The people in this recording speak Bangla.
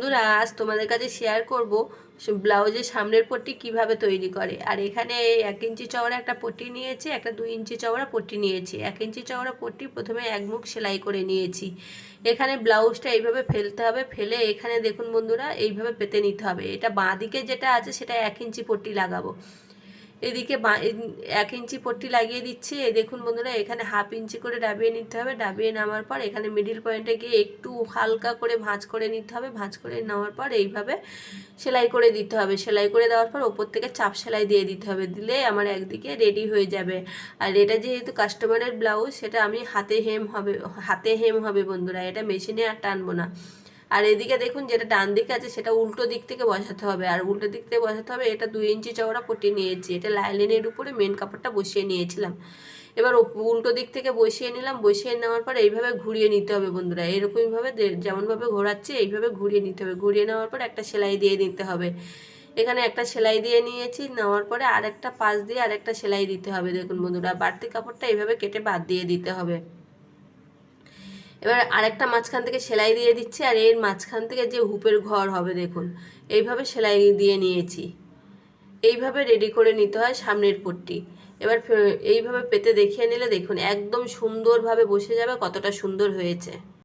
বন্ধুরা, আজ তোমাদের কাছে শেয়ার করব ব্লাউজের সামনের পট্টি কীভাবে তৈরি করে। আর এখানে এক ইঞ্চি চওড়া একটা পট্টি নিয়েছি, একটা দুই ইঞ্চি চওড়া পট্টি নিয়েছি। এক ইঞ্চি চওড়া পট্টি প্রথমে এক মুখ সেলাই করে নিয়েছি। এখানে ব্লাউজটা এইভাবে ফেলতে হবে, ফেলে এখানে দেখুন বন্ধুরা, এইভাবে পেতে নিতে হবে। এটা বাঁ দিকে যেটা আছে, সেটা এক ইঞ্চি পট্টি লাগাবো। এদিকে এক ইঞ্চি পট্টি লাগিয়ে দিচ্ছি। এই দেখুন বন্ধুরা, এখানে হাফ ইঞ্চি করে ডাবিয়ে নিতে হবে। ডাবিয়ে নামার পর এখানে মিডিল পয়েন্টে গিয়ে একটু হালকা করে ভাঁজ করে নিতে হবে। ভাঁজ করে নেওয়ার পর এইভাবে সেলাই করে দিতে হবে। সেলাই করে দেওয়ার পর ওপর থেকে চাপ সেলাই দিয়ে দিতে হবে। দিলে আমার একদিকে রেডি হয়ে যাবে। আর এটা যেহেতু কাস্টমারের ব্লাউজ সেটা আমি হাতে হেম হবে, হাতে হেম হবে বন্ধুরা। এটা মেশিনে আর টানবো না। আর এদিকে দেখুন যেটা ডান দিকে আছে সেটা উল্টো দিক থেকে বসাতে হবে। আর উল্টো দিক থেকে বসাতে হবে, এটা দুই ইঞ্চি চওড়া পটি নিয়েছি। এটা লাইলিনের উপরে মেন কাপড়টা বসিয়ে নিয়েছিলাম। এবার উল্টো দিক থেকে বসিয়ে নিলাম। বসিয়ে নেওয়ার পর এইভাবে ঘুরিয়ে নিতে হবে বন্ধুরা। এরকমইভাবে যেমনভাবে ঘোরাচ্ছে, এইভাবে ঘুরিয়ে নিতে হবে। ঘুরিয়ে নেওয়ার পর একটা সেলাই দিয়ে নিতে হবে। এখানে একটা সেলাই দিয়ে নিয়েছি। নেওয়ার পরে আর একটা পাশ দিয়ে আর একটা সেলাই দিতে হবে। দেখুন বন্ধুরা, বাড়তি কাপড়টা এইভাবে কেটে বাদ দিয়ে দিতে হবে। এবার আরেকটা মাঝখান থেকে সেলাই দিয়ে দিচ্ছি, আর এর মাঝখান থেকে যে হুপের ঘর হবে দেখুন, এইভাবে সেলাই দিয়ে নিয়েছি। এইভাবে রেডি করে নিতে হয় সামনের পট্টি। এবার এইভাবে পেতে দেখিয়ে নিলে দেখুন একদম সুন্দরভাবে বসে যাবে, কতটা সুন্দর হয়েছে।